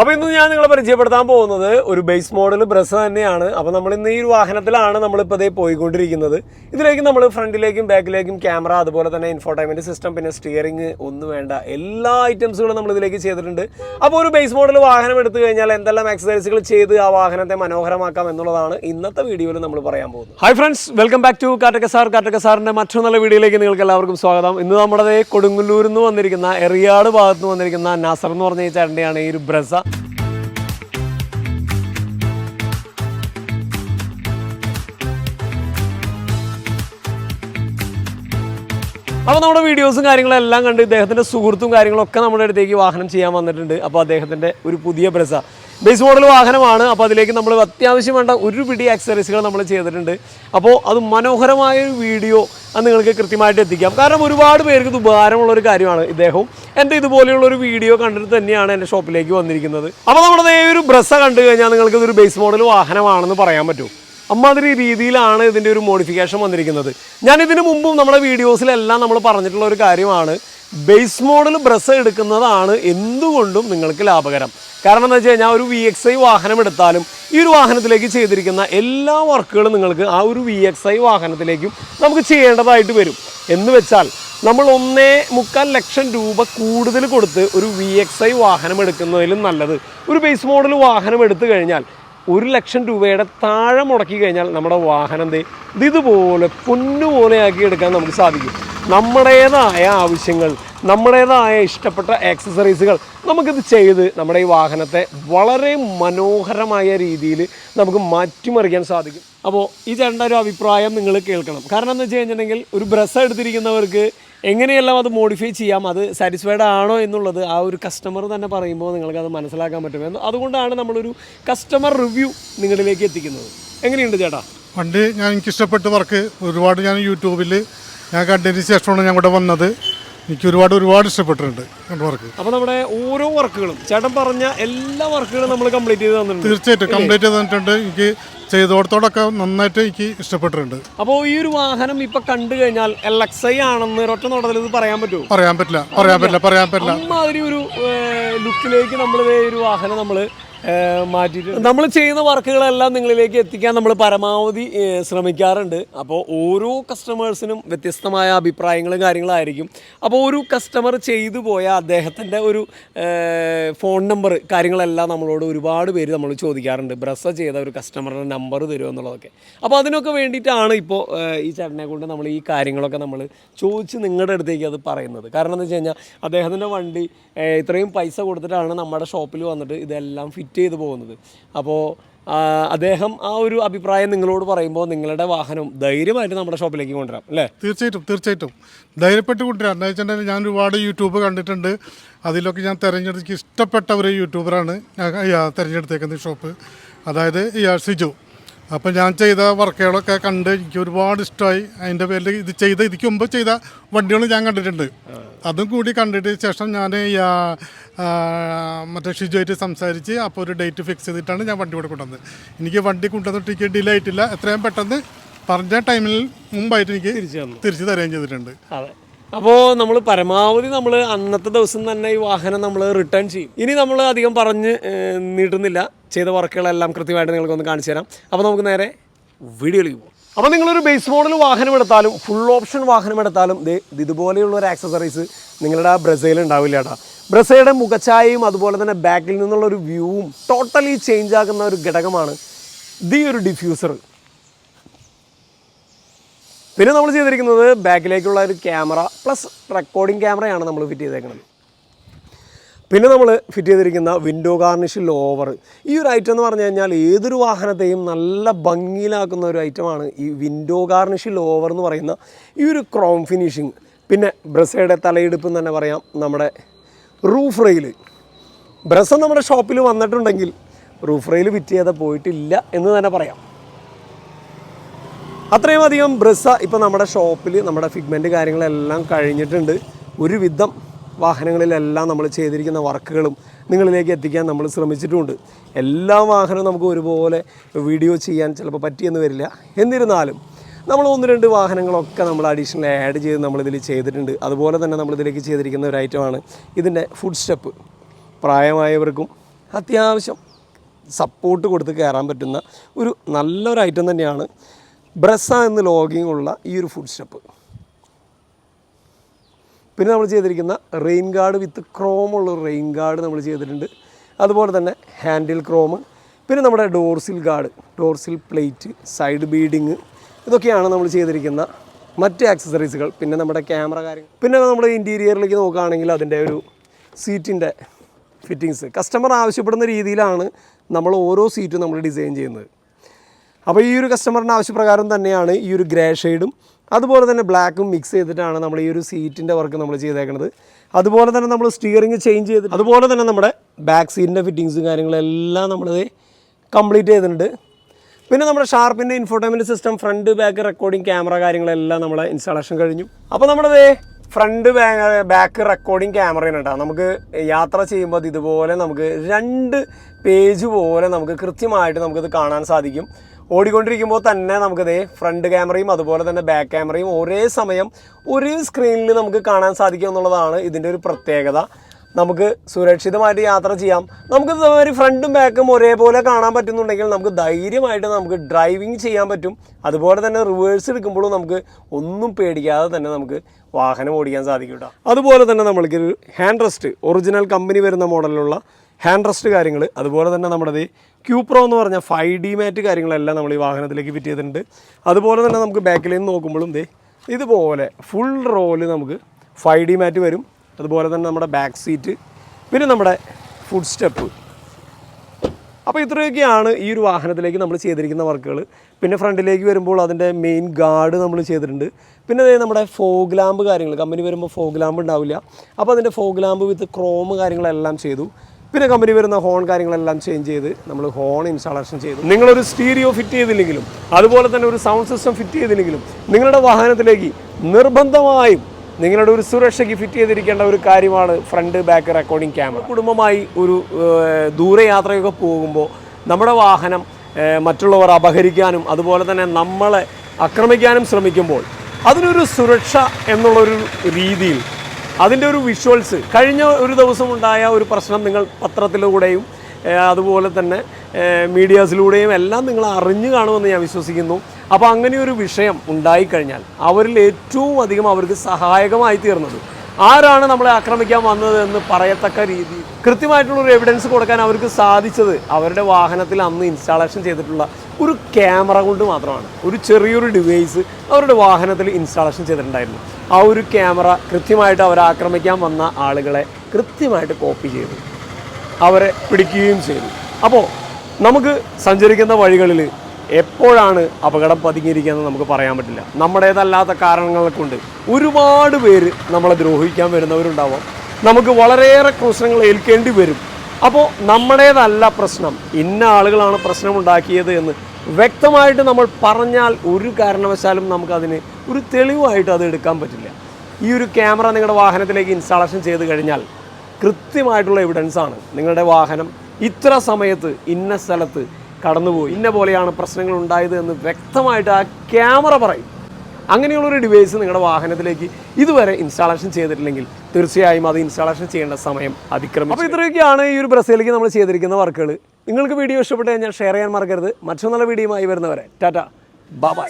അപ്പോൾ ഇന്ന് ഞാൻ നിങ്ങളെ പരിചയപ്പെടുത്താൻ പോകുന്നത് ഒരു ബേസ് മോഡൽ ബ്രസ് തന്നെയാണ്. അപ്പോൾ നമ്മൾ ഇന്ന് ഈ ഒരു വാഹനത്തിലാണ് നമ്മളിപ്പോൾ ഇതേ പോയിക്കൊണ്ടിരിക്കുന്നത്. ഇതിലേക്ക് നമ്മൾ ഫ്രണ്ടിലേക്കും ബാക്കിലേക്കും ക്യാമറ അതുപോലെ തന്നെ ഇൻഫോർടൈൻമെന്റ് സിസ്റ്റം പിന്നെ സ്റ്റിയറിംഗ് ഒന്നും വേണ്ട. എല്ലാ ഐറ്റംസുകളും നമ്മൾ ഇതിലേക്ക് ചെയ്തിട്ടുണ്ട്. അപ്പോൾ ഒരു ബേസ് മോഡൽ വാഹനം എടുത്തു കഴിഞ്ഞാൽ എന്തെല്ലാം എക്സസൈസുകൾ ചെയ്ത് ആ വാഹനത്തെ മനോഹരമാക്കാം എന്നുള്ളതാണ് ഇന്നത്തെ വീഡിയോയിൽ നമ്മൾ പറയാൻ പോകുന്നത്. Hi friends welcome back to Kattakka sir Kattakka സാറിന്റെ മറ്റൊരു നല്ല വീഡിയോയിലേക്ക് നിങ്ങൾക്ക് എല്ലാവർക്കും സ്വാഗതം. ഇന്ന് നമ്മുടെ കൊടുങ്ങല്ലൂരിൽ നിന്ന് വന്നിരിക്കുന്ന എറിയാട് ഭാഗത്ത് നിന്ന് വന്നിരിക്കുന്ന നസർ എന്ന് പറഞ്ഞ ചേട്ടന്റെയാണ് ഈ ഒരു ബ്രസ. അപ്പോൾ നമ്മുടെ വീഡിയോസും കാര്യങ്ങളും എല്ലാം കണ്ട് ഇദ്ദേഹത്തിന്റെ സുഹൃത്തും കാര്യങ്ങളൊക്കെ നമ്മുടെ അടുത്തേക്ക് വാഹനം ചെയ്യാൻ വന്നിട്ടുണ്ട്. അപ്പോൾ അദ്ദേഹത്തിന്റെ ഒരു പുതിയ ബ്രസ ബേസ് മോഡൽ വാഹനമാണ് അപ്പോൾ അതിലേക്ക് നമ്മൾ അത്യാവശ്യം വേണ്ട ഒരു പിടി ആക്സറീസുകൾ നമ്മൾ ചെയ്തിട്ടുണ്ട്. അപ്പോൾ അത് മനോഹരമായ ഒരു വീഡിയോ അത് നിങ്ങൾക്ക് കൃത്യമായിട്ട് എത്തിക്കാം. കാരണം ഒരുപാട് പേർക്ക് ഇത് ഉപകാരമുള്ളൊരു കാര്യമാണ് ഇദ്ദേഹവും എന്റെ ഇതുപോലെയുള്ള ഒരു വീഡിയോ കണ്ടിട്ട് തന്നെയാണ് എന്റെ ഷോപ്പിലേക്ക് വന്നിരിക്കുന്നത്. അപ്പോൾ നമ്മുടെ ഈ ഒരു ബ്രസ്സ കണ്ടു കഴിഞ്ഞാൽ നിങ്ങൾക്ക് ഇതൊരു ബേസ് മോഡൽ വാഹനമാണെന്ന് പറയാൻ പറ്റും. അമ്മാതിരി രീതിയിലാണ് ഇതിന്റെ ഒരു മോഡിഫിക്കേഷൻ വന്നിരിക്കുന്നത്. ഞാൻ ഇതിനു മുമ്പും നമ്മുടെ വീഡിയോസിലെല്ലാം നമ്മൾ പറഞ്ഞിട്ടുള്ള ഒരു കാര്യമാണ്. ബേസ് മോഡൽ ബ്രസ് എടുക്കുന്നതാണ് എന്തുകൊണ്ടും നിങ്ങൾക്ക് ലാഭകരം. കാരണം എന്താ വെച്ച് കഴിഞ്ഞാൽ ഒരു വി എക്സ് ഐ വാഹനം എടുത്താലും ഈ ഒരു വാഹനത്തിലേക്ക് ചെയ്തിരിക്കുന്ന എല്ലാ വർക്കുകളും നിങ്ങൾക്ക് ആ ഒരു വി എക്സ് ഐ വാഹനത്തിലേക്കും നമുക്ക് ചെയ്യേണ്ടതായിട്ട് വരും. എന്ന് വെച്ചാൽ നമ്മൾ ഒന്നേ മുക്കാൽ ലക്ഷം രൂപ കൂടുതൽ കൊടുത്ത് ഒരു വി എക്സ് ഐ വാഹനം എടുക്കുന്നതിലും നല്ലത്. ഒരു ബേസ് മോഡൽ വാഹനം എടുത്തു കഴിഞ്ഞാൽ ഒരു ലക്ഷം രൂപയുടെ താഴെ മുടക്കി കഴിഞ്ഞാൽ നമ്മുടെ വാഹനം ഇത് ഇതുപോലെ പൊന്നുപോലെയാക്കി എടുക്കാൻ നമുക്ക് സാധിക്കും. നമ്മുടേതായ ആവശ്യങ്ങൾ നമ്മുടേതായ ഇഷ്ടപ്പെട്ട ആക്സസറീസുകൾ നമുക്കിത് ചെയ്ത് നമ്മുടെ ഈ വാഹനത്തെ വളരെ മനോഹരമായ രീതിയിൽ നമുക്ക് മാറ്റിമറിക്കാൻ സാധിക്കും. അപ്പോൾ ഈ ചേട്ടന്റെ ഒരു അഭിപ്രായം നിങ്ങൾ കേൾക്കണം. കാരണം എന്ന് വെച്ച് കഴിഞ്ഞിട്ടുണ്ടെങ്കിൽ ഒരു ബ്രസ് എടുത്തിരിക്കുന്നവർക്ക് എങ്ങനെയെല്ലാം അത് മോഡിഫൈ ചെയ്യാം? അത് സാറ്റിസ്ഫൈഡ് ആണോ എന്നുള്ളത് ആ ഒരു കസ്റ്റമർ തന്നെ പറയുമ്പോൾ നിങ്ങൾക്ക് അത് മനസ്സിലാക്കാൻ പറ്റും. അതുകൊണ്ടാണ് നമ്മളൊരു കസ്റ്റമർ റിവ്യൂ നിങ്ങളിലേക്ക് എത്തിക്കുന്നത്. എങ്ങനെയുണ്ട് ചേട്ടാ? പണ്ട് ഞാൻ എനിക്ക് ഇഷ്ടപ്പെട്ട വർക്ക് ഒരുപാട് ഞാൻ യൂട്യൂബിൽ ഞാൻ കണ്ടതിന് ശേഷമാണ് ഞാൻ ഇവിടെ വന്നത്. എനിക്ക് ഒരുപാട് ഒരുപാട് ഇഷ്ടപ്പെട്ടിട്ടുണ്ട് വർക്ക് അപ്പോൾ നമ്മുടെ ഓരോ വർക്കുകളും ചേട്ടൻ പറഞ്ഞ എല്ലാ വർക്കുകളും നമ്മൾ കംപ്ലീറ്റ് ചെയ്ത് തന്നിട്ടുണ്ട്. തീർച്ചയായിട്ടും കംപ്ലീറ്റ് ചെയ്ത് തന്നിട്ടുണ്ട്. എനിക്ക് ചെയ്തോടത്തോടൊക്കെ നന്നായിട്ട് എനിക്ക് ഇഷ്ടപ്പെട്ടിട്ടുണ്ട്. അപ്പോൾ ഈ ഒരു വാഹനം ഇപ്പൊ കണ്ടു കഴിഞ്ഞാൽ എൽ എക്സ് ഐ ആണെന്ന് ഒറ്റ നോട്ടത്തിൽ ഇത് പറയാൻ പറ്റുമോ? പറയാൻ പറ്റില്ല പറയാൻ പറ്റില്ല പറയാൻ പറ്റില്ല. അമ്മാതിരി ഒരു ലുക്കിലേക്ക് നമ്മൾ ഒരു വാഹനം നമ്മൾ മാറ്റിയിട്ട് നമ്മൾ ചെയ്യുന്ന വർക്കുകളെല്ലാം നിങ്ങളിലേക്ക് എത്തിക്കാൻ നമ്മൾ പരമാവധി ശ്രമിക്കാറുണ്ട്. അപ്പോൾ ഓരോ കസ്റ്റമേഴ്സിനും വ്യത്യസ്തമായ അഭിപ്രായങ്ങളും കാര്യങ്ങളായിരിക്കും. അപ്പോൾ ഒരു കസ്റ്റമർ ചെയ്തു പോയ അദ്ദേഹത്തിന്റെ ഒരു ഫോൺ നമ്പർ കാര്യങ്ങളെല്ലാം നമ്മളോട് ഒരുപാട് പേര് നമ്മൾ ചോദിക്കാറുണ്ട്. ബ്രസ്സ ചെയ്ത ഒരു കസ്റ്റമറുടെ നമ്പർ തരുമോ എന്നുള്ളതൊക്കെ. അപ്പോൾ അതിനൊക്കെ വേണ്ടിയിട്ടാണ് ഇപ്പോൾ ഈ ചേട്ടനെ കൊണ്ട് നമ്മൾ ഈ കാര്യങ്ങളൊക്കെ നമ്മൾ ചോദിച്ച് നിങ്ങളുടെ അടുത്തേക്ക് അത് പറയുന്നത്. കാരണം എന്താണെന്ന് വെച്ച് കഴിഞ്ഞാൽ അദ്ദേഹത്തിന്റെ വണ്ടി ഇത്രയും പൈസ കൊടുത്തിട്ടാണ് നമ്മുടെ ഷോപ്പിൽ വന്നിട്ട് ഇതെല്ലാം ഫിറ്റ് ചെയ്ത് പോകുന്നത്. അപ്പോൾ അദ്ദേഹം ആ ഒരു അഭിപ്രായം നിങ്ങളോട് പറയുമ്പോൾ നിങ്ങളുടെ വാഹനം ധൈര്യമായിട്ട് നമ്മുടെ ഷോപ്പിലേക്ക് കൊണ്ടുവരാം അല്ലേ? തീർച്ചയായിട്ടും തീർച്ചയായിട്ടും. ധൈര്യപ്പെട്ട് കൊണ്ടുവരാം. എന്താ വെച്ചിട്ടുണ്ടെങ്കിൽ ഞാൻ ഒരുപാട് യൂട്യൂബ് കണ്ടിട്ടുണ്ട്. അതിലൊക്കെ ഞാൻ തിരഞ്ഞെടുത്ത് ഇഷ്ടപ്പെട്ട ഒരു യൂട്യൂബറാണ്. ഞാൻ തിരഞ്ഞെടുത്തേക്കുന്ന ഷോപ്പ്. അതായത് സിജു. അപ്പോൾ ഞാൻ ചെയ്ത വർക്കുകളൊക്കെ കണ്ട് എനിക്ക് ഒരുപാട് ഇഷ്ടമായി. അതിന്റെ പേരിൽ ഇത് ചെയ്ത ഇതിക്ക് മുമ്പ് ചെയ്ത വണ്ടികൾ ഞാൻ കണ്ടിട്ടുണ്ട്. അതും കൂടി കണ്ടിട്ട് ശേഷം ഞാൻ മറ്റേ ഷിജുമായിട്ട് സംസാരിച്ച് അപ്പോൾ ഒരു ഡേറ്റ് ഫിക്സ് ചെയ്തിട്ടാണ് ഞാൻ വണ്ടി ഇവിടെ കൊണ്ടുവന്നത്. എനിക്ക് വണ്ടി കൊണ്ടുവന്ന ടിക്കറ്റ് ഡിലേ ആയിട്ടില്ല. എത്രയും പെട്ടെന്ന് പറഞ്ഞ ടൈമിൽ മുമ്പായിട്ട് എനിക്ക് തിരിച്ചു തരുകയും ചെയ്തിട്ടുണ്ട്. അതെ. അപ്പോൾ നമ്മൾ പരമാവധി നമ്മൾ അന്നത്തെ ദിവസം തന്നെ ഈ വാഹനം നമ്മൾ റിട്ടേൺ ചെയ്യും. ഇനി നമ്മൾ അധികം പറഞ്ഞ് നീട്ടുന്നില്ല. ചെയ്ത വർക്കുകളെല്ലാം കൃത്യമായിട്ട് നിങ്ങൾക്കൊന്ന് കാണിച്ചു തരാം. അപ്പോൾ നമുക്ക് നേരെ വീഡിയോയിലേക്ക് പോകും. അപ്പോൾ നിങ്ങളൊരു ബേസ് മോഡൽ വാഹനം എടുത്താലും ഫുൾ ഓപ്ഷൻ വാഹനം എടുത്താലും ഇതുപോലെയുള്ള ഒരു ആക്സസറീസ് നിങ്ങളുടെ ആ ബ്രസയിൽ ഉണ്ടാവില്ല കേട്ടോ ബ്രസയുടെ മുഖഛായയും അതുപോലെ തന്നെ ബാക്കിൽ നിന്നുള്ള ഒരു വ്യൂവും ടോട്ടലി ചേഞ്ച് ആക്കുന്ന ഒരു ഘടകമാണ് ദി ഒരു ഡിഫ്യൂസർ പിന്നെ നമ്മൾ ചെയ്തിരിക്കുന്നത് ബാക്കിലേക്കുള്ള ഒരു ക്യാമറ പ്ലസ് റെക്കോർഡിംഗ് ക്യാമറയാണ് നമ്മൾ ഫിറ്റ് ചെയ്തേക്കുന്നത് പിന്നെ നമ്മൾ ഫിറ്റ് ചെയ്തിരിക്കുന്ന വിൻഡോ ഗാർണിഷ് ലോവർ ഈ ഒരു ഐറ്റം എന്ന് പറഞ്ഞു കഴിഞ്ഞാൽ ഏതൊരു വാഹനത്തെയും നല്ല ഭംഗിയിലാക്കുന്ന ഒരു ഐറ്റമാണ് ഈ വിൻഡോ ഗാർണിഷ് ലോവർ എന്ന് പറയുന്ന ഈ ഒരു ക്രോം ഫിനിഷിങ് പിന്നെ ബ്രസയുടെ തലയെടുപ്പ് എന്ന് തന്നെ പറയാം നമ്മുടെ റൂഫ് റെയിൽ ബ്രസ നമ്മുടെ ഷോപ്പിൽ വന്നിട്ടുണ്ടെങ്കിൽ റൂഫ് റെയിൽ ഫിറ്റ് ചെയ്ത പോയിട്ടില്ല എന്ന് തന്നെ പറയാം. അത്രയും അധികം ബ്രസ ഇപ്പം നമ്മുടെ ഷോപ്പിൽ നമ്മുടെ ഫിഗ്മെന്റ് കാര്യങ്ങളെല്ലാം കഴിഞ്ഞിട്ടുണ്ട്. ഒരുവിധം വാഹനങ്ങളിലെല്ലാം നമ്മൾ ചെയ്തിരിക്കുന്ന വർക്കുകളും നിങ്ങളിലേക്ക് എത്തിക്കാൻ നമ്മൾ ശ്രമിച്ചിട്ടുണ്ട്. എല്ലാ വാഹനവും നമുക്ക് ഒരുപോലെ വീഡിയോ ചെയ്യാൻ ചിലപ്പോൾ പറ്റിയെന്ന് വരില്ല. എന്നിരുന്നാലും നമ്മൾ ഒന്ന് രണ്ട് വാഹനങ്ങളൊക്കെ നമ്മൾ അഡീഷണൽ ആഡ് ചെയ്ത് നമ്മളിതിൽ ചെയ്തിട്ടുണ്ട്. അതുപോലെ തന്നെ നമ്മളിതിലേക്ക് ചെയ്തിരിക്കുന്ന ഒരു ഐറ്റമാണ് ഇതിന്റെ ഫുഡ് സ്റ്റെപ്പ് പ്രായമായവർക്കും അത്യാവശ്യം സപ്പോർട്ട് കൊടുത്ത് കയറാൻ പറ്റുന്ന ഒരു നല്ലൊരു ഐറ്റം തന്നെയാണ് ബ്രസ എന്ന് ലോഗിങ്ങുള്ള ഈ ഒരു ഫുഡ് സ്റ്റെപ്പ് പിന്നെ നമ്മൾ ചെയ്തിരിക്കുന്ന റെയിൻ ഗാർഡ് വിത്ത് ക്രോം ഉള്ള റെയിൻ ഗാർഡ് നമ്മൾ ചെയ്തിട്ടുണ്ട്. അതുപോലെ തന്നെ ഹാൻഡിൽ ക്രോം പിന്നെ നമ്മുടെ door sill guard door sill plate side beading ഇതൊക്കെയാണ് നമ്മൾ ചെയ്തിരിക്കുന്ന മറ്റ് ആക്സസറീസുകൾ പിന്നെ നമ്മുടെ ക്യാമറ കാര്യങ്ങൾ. പിന്നെ നമ്മൾ ഇന്റീരിയറിലേക്ക് നോക്കുകയാണെങ്കിൽ അതിന്റെ ഒരു സീറ്റിന്റെ ഫിറ്റിങ്സ് കസ്റ്റമർ ആവശ്യപ്പെടുന്ന രീതിയിലാണ് നമ്മൾ ഓരോ സീറ്റും നമ്മൾ ഡിസൈൻ ചെയ്യുന്നത്. അപ്പോൾ ഈ ഒരു കസ്റ്റമറിന്റെ ആവശ്യപ്രകാരം തന്നെയാണ് ഈ ഒരു ഗ്രേ ഷെയ്ഡും അതുപോലെ തന്നെ ബ്ലാക്കും മിക്സ് ചെയ്തിട്ടാണ് നമ്മൾ ഈ ഒരു സീറ്റിന്റെ വർക്ക് നമ്മൾ ചെയ്തേക്കുന്നത് അതുപോലെ തന്നെ നമ്മൾ സ്റ്റിയറിങ് ചേഞ്ച് ചെയ്ത് അതുപോലെ തന്നെ നമ്മുടെ ബാക്ക് സീറ്റിന്റെ ഫിറ്റിങ്സും കാര്യങ്ങളെല്ലാം നമ്മളിത് കംപ്ലീറ്റ് ചെയ്തിട്ടുണ്ട്. പിന്നെ നമ്മുടെ ഷാർപ്പിന്റെ infotainment system front back recording camera കാര്യങ്ങളെല്ലാം നമ്മളെ ഇൻസ്റ്റാളേഷൻ കഴിഞ്ഞു. അപ്പോൾ നമ്മുടെ ഫ്രണ്ട് ബാക്ക് റെക്കോർഡിംഗ് ക്യാമറയാണ് കേട്ടോ. നമുക്ക് യാത്ര ചെയ്യുമ്പോൾ ഇതുപോലെ നമുക്ക് രണ്ട് പേജ് പോലെ നമുക്ക് കൃത്യമായിട്ട് നമുക്കിത് കാണാൻ സാധിക്കും. ഓടിക്കൊണ്ടിരിക്കുമ്പോൾ തന്നെ നമുക്കതേ ഫ്രണ്ട് ക്യാമറയും അതുപോലെ തന്നെ ബാക്ക് ക്യാമറയും ഒരേ സമയം ഒരേ സ്ക്രീനിൽ നമുക്ക് കാണാൻ സാധിക്കും എന്നുള്ളതാണ് ഇതിന്റെ ഒരു പ്രത്യേകത. നമുക്ക് സുരക്ഷിതമായിട്ട് യാത്ര ചെയ്യാം. നമുക്ക് ഒരു ഫ്രണ്ടും ബാക്കും ഒരേപോലെ കാണാൻ പറ്റുന്നുണ്ടെങ്കിൽ നമുക്ക് ധൈര്യമായിട്ട് നമുക്ക് ഡ്രൈവിംഗ് ചെയ്യാൻ പറ്റും. അതുപോലെ തന്നെ റിവേഴ്സ് എടുക്കുമ്പോഴും നമുക്ക് ഒന്നും പേടിക്കാതെ തന്നെ നമുക്ക് വാഹനം ഓടിക്കാൻ സാധിക്കും കേട്ടോ അതുപോലെ തന്നെ നമ്മൾക്ക് ഹാൻഡ് റെസ്റ്റ് ഒറിജിനൽ കമ്പനി വരുന്ന മോഡലിലുള്ള ഹാൻഡ് റെസ്റ്റ് കാര്യങ്ങൾ അതുപോലെ തന്നെ നമ്മുടെ ഈ ക്യൂപ്രോ എന്ന് പറഞ്ഞ ഫൈവ് ഡി മാറ്റ് കാര്യങ്ങളെല്ലാം നമ്മൾ ഈ വാഹനത്തിലേക്ക് ഫിറ്റ് ചെയ്തിട്ടുണ്ട്. അതുപോലെ തന്നെ നമുക്ക് ബാക്കിൽ നിന്ന് നോക്കുമ്പോഴും ദേ ഇതുപോലെ ഫുൾ റോൽ നമുക്ക് ഫൈവ് ഡി മാറ്റ് വരും. അതുപോലെ തന്നെ നമ്മുടെ ബാക്ക് സീറ്റ് പിന്നെ നമ്മുടെ ഫുഡ് സ്റ്റെപ്പ് അപ്പോൾ ഇത്രയൊക്കെയാണ് ഈ ഒരു വാഹനത്തിലേക്ക് നമ്മൾ ചെയ്തിരിക്കുന്ന വർക്കുകൾ പിന്നെ ഫ്രണ്ടിലേക്ക് വരുമ്പോൾ അതിന്റെ മെയിൻ ഗാർഡ് നമ്മൾ ചെയ്തിട്ടുണ്ട്. പിന്നെ ദേ നമ്മുടെ ഫോഗ് ലാമ്പ് കാര്യങ്ങൾ കമ്പനി വരുമ്പോൾ ഫോഗ് ലാമ്പ് ഉണ്ടാവില്ല. അപ്പോൾ അതിന്റെ ഫോഗ് ലാമ്പ് വിത്ത് ക്രോം കാര്യങ്ങളെല്ലാം ചെയ്തു. പിന്നെ കമ്പനി വരുന്ന ഹോൺ കാര്യങ്ങളെല്ലാം ചേഞ്ച് ചെയ്ത് നമ്മൾ ഹോൺ ഇൻസ്റ്റാളേഷൻ ചെയ്തു. നിങ്ങളൊരു സ്റ്റീരിയോ ഫിറ്റ് ചെയ്തില്ലെങ്കിലും അതുപോലെ തന്നെ ഒരു സൗണ്ട് സിസ്റ്റം ഫിറ്റ് ചെയ്തില്ലെങ്കിലും നിങ്ങളുടെ വാഹനത്തിലേക്ക് നിർബന്ധമായും നിങ്ങളുടെ ഒരു സുരക്ഷയ്ക്ക് ഫിറ്റ് ചെയ്തിരിക്കേണ്ട ഒരു കാര്യമാണ് ഫ്രണ്ട് ബാക്ക് റെക്കോർഡിംഗ് ക്യാമറ കുടുംബമായി ഒരു ദൂരയാത്രയൊക്കെ പോകുമ്പോൾ നമ്മുടെ വാഹനം മറ്റുള്ളവർ അപഹരിക്കാനും അതുപോലെ തന്നെ നമ്മളെ ആക്രമിക്കാനും ശ്രമിക്കുമ്പോൾ അതിനൊരു സുരക്ഷ എന്നുള്ളൊരു രീതിയിൽ അതിന്റെ ഒരു വിഷ്വൽസ് കഴിഞ്ഞ ഒരു ദിവസം ഉണ്ടായ ഒരു പ്രശ്നം നിങ്ങൾ പത്രത്തിലൂടെയും അതുപോലെ തന്നെ മീഡിയാസിലൂടെയും എല്ലാം നിങ്ങൾ അറിഞ്ഞു കാണുമെന്ന് ഞാൻ വിശ്വസിക്കുന്നു. അപ്പോൾ അങ്ങനെ ഒരു വിഷയം ഉണ്ടായിക്കഴിഞ്ഞാൽ അവരിൽ ഏറ്റവും അധികം അവർക്ക് സഹായകമായി തീർന്നത് ആരാണ് നമ്മളെ ആക്രമിക്കാൻ വന്നത് എന്ന് പറയത്തക്ക രീതി? കൃത്യമായിട്ടുള്ള ഒരു എവിഡൻസ് കൊടുക്കാൻ അവർക്ക് സാധിച്ചത് അവരുടെ വാഹനത്തിൽ അന്ന് ഇൻസ്റ്റാളേഷൻ ചെയ്തിട്ടുള്ള ഒരു ക്യാമറ കൊണ്ട് മാത്രമാണ്. ഒരു ചെറിയൊരു ഡിവൈസ് അവരുടെ വാഹനത്തിൽ ഇൻസ്റ്റാളേഷൻ ചെയ്തിട്ടുണ്ടായിരുന്നു. ആ ഒരു ക്യാമറ കൃത്യമായിട്ട് അവരെ ആക്രമിക്കാൻ വന്ന ആളുകളെ കൃത്യമായിട്ട് കോപ്പി ചെയ്തു. അവരെ പിടിക്കുകയും ചെയ്തു. അപ്പോൾ നമുക്ക് സഞ്ചരിക്കുന്ന വഴികളിൽ എപ്പോഴാണ് അപകടം പതുങ്ങിയിരിക്കുകയെന്ന് നമുക്ക് പറയാൻ പറ്റില്ല. നമ്മുടേതല്ലാത്ത കാരണങ്ങളെ കൊണ്ട് ഒരുപാട് പേര് നമ്മളെ ദ്രോഹിക്കാൻ വരുന്നവരുണ്ടാവാം. നമുക്ക് വളരെയേറെ പ്രശ്നങ്ങൾ ഏൽക്കേണ്ടി വരും. അപ്പോൾ നമ്മുടേതല്ല പ്രശ്നം. ഇന്ന ആളുകളാണ് പ്രശ്നമുണ്ടാക്കിയത് എന്ന് വ്യക്തമായിട്ട് നമ്മൾ പറഞ്ഞാൽ ഒരു കാരണവശാലും നമുക്കതിന് ഒരു തെളിവായിട്ട് അത് എടുക്കാൻ പറ്റില്ല. ഈ ഒരു ക്യാമറ നിങ്ങളുടെ വാഹനത്തിലേക്ക് ഇൻസ്റ്റാളേഷൻ ചെയ്ത് കഴിഞ്ഞാൽ കൃത്യമായിട്ടുള്ള എവിഡൻസ് ആണ് നിങ്ങളുടെ വാഹനം ഇത്ര സമയത്ത് ഇന്ന സ്ഥലത്ത് കടന്നുപോയി. ഇന്ന പോലെയാണ് പ്രശ്നങ്ങൾ ഉണ്ടായത് എന്ന് വ്യക്തമായിട്ട് ആ ക്യാമറ പറയും. അങ്ങനെയുള്ളൊരു ഡിവൈസ് നിങ്ങളുടെ വാഹനത്തിലേക്ക് ഇതുവരെ ഇൻസ്റ്റാളേഷൻ ചെയ്തിട്ടില്ലെങ്കിൽ തീർച്ചയായും അത് ഇൻസ്റ്റാളേഷൻ ചെയ്യേണ്ട സമയം അതിക്രമിച്ചു. അപ്പോൾ ഇത്രയൊക്കെയാണ് ഈ ഒരു ബ്രസീലിലേക്ക് നമ്മൾ ചെയ്തിരിക്കുന്ന വർക്കുകൾ നിങ്ങൾക്ക് വീഡിയോ ഇഷ്ടപ്പെട്ട് കഴിഞ്ഞാൽ ഷെയർ ചെയ്യാൻ മറക്കരുത്. മറ്റൊന്നുള്ള വീഡിയോയുമായി വരുന്നവരെ. ടാറ്റ. ബൈ